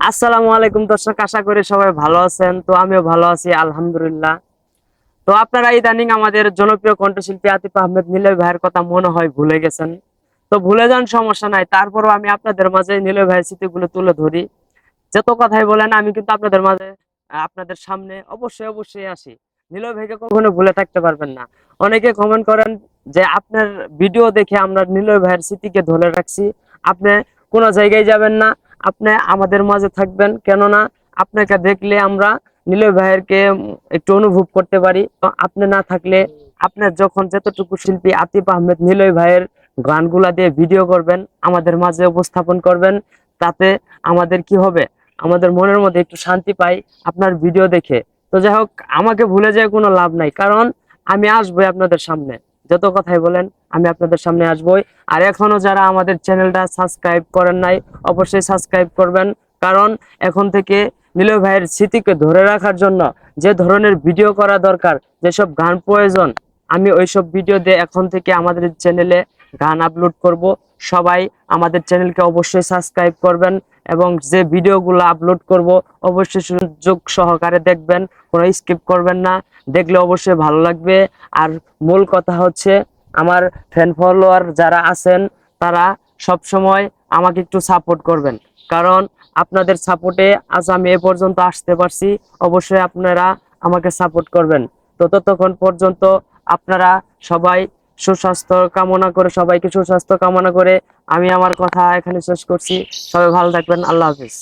আসসালামু আলাইকুম দর্শক, আশা করি সবাই ভালো আছেন। তো আমিও ভালো আছি, আলহামদুলিল্লাহ। তো আপনারা ইদানিং আমাদের জনপ্রিয় কণ্ঠশিল্পী আতিফ আহমেদ নিলয় ভাইয়ের কথা মনে হয় ভুলে গেছেন। তো ভুলে যান, সমস্যা নাই। তারপরও আমি আপনাদের মাঝে নিলয় ভাইয়ের স্মৃতিগুলো তুলে ধরি। যত কথাই বলেন, আমি কিন্তু আপনাদের মাঝে আপনাদের সামনে অবশ্যই অবশ্যই আসি। নিলয় ভাইকে কখনো ভুলে থাকতে পারবেন না। অনেকে কমেন্ট করেন যে, আপনার ভিডিও দেখে আমরা নিলয় ভাইয়ের স্মৃতিকে ধরে রাখছি। আপনি কোনো জায়গায় যাবেন না। আপনি আমাদের মাঝে থাকবেন, কেননা আপনাকে দেখলে আমরা নিলয় ভাইয়েরকে একটু অনুভব করতে পারি। আপনি না থাকলে আপনার যখন যতটুকু শিল্পী আতিফ আহমেদ নিলয় ভাইয়ের গানগুলা দিয়ে ভিডিও করবেন, আমাদের মাঝে উপস্থাপন করবেন, তাতে আমাদের কি হবে? আমাদের মনের মধ্যে একটু শান্তি পাই আপনার ভিডিও দেখে। তো যাই হোক, আমাকে ভুলে যায় কোনো লাভ নাই, কারণ আমি আসব আপনাদের সামনে। যত কথাই বলেন, আমি আপনাদের সামনে আসব আর এখনও যারা আমাদের চ্যানেলটা সাবস্ক্রাইব করেন নাই, অবশ্যই সাবস্ক্রাইব করবেন। কারণ এখন থেকে নীল ভাইয়ের স্মৃতিকে ধরে রাখার জন্য যে ধরনের ভিডিও করা দরকার, যেসব গান প্রয়োজন, আমি ওইসব ভিডিও দিয়ে এখন থেকে আমাদের চ্যানেলে গান আপলোড করব। সবাই আমাদের চ্যানেলকে অবশ্যই সাবস্ক্রাইব করবেন এবং যে ভিডিওগুলো আপলোড করব, অবশ্যই সুযোগ সহকারে দেখবেন, কোনো স্কিপ করবেন না। দেখলে অবশ্যই ভালো লাগবে। আর মূল কথা হচ্ছে, আমার ফ্যান ফলোয়ার যারা আছেন, তারা সব সময় আমাকে একটু সাপোর্ট করবেন। কারণ আপনাদের সাপোর্টে আজ আমি এ পর্যন্ত আসতে পারছি। অবশ্যই আপনারা আমাকে সাপোর্ট করবেন। তো ততক্ষণ পর্যন্ত আপনারা সবাই সুস্বাস্থ্য কামনা করে, সবাইকে সুস্বাস্থ্য কামনা করে আমি আমার কথা এখানে শেষ করছি। সবাই ভালো থাকবেন, আল্লাহ হাফিজ।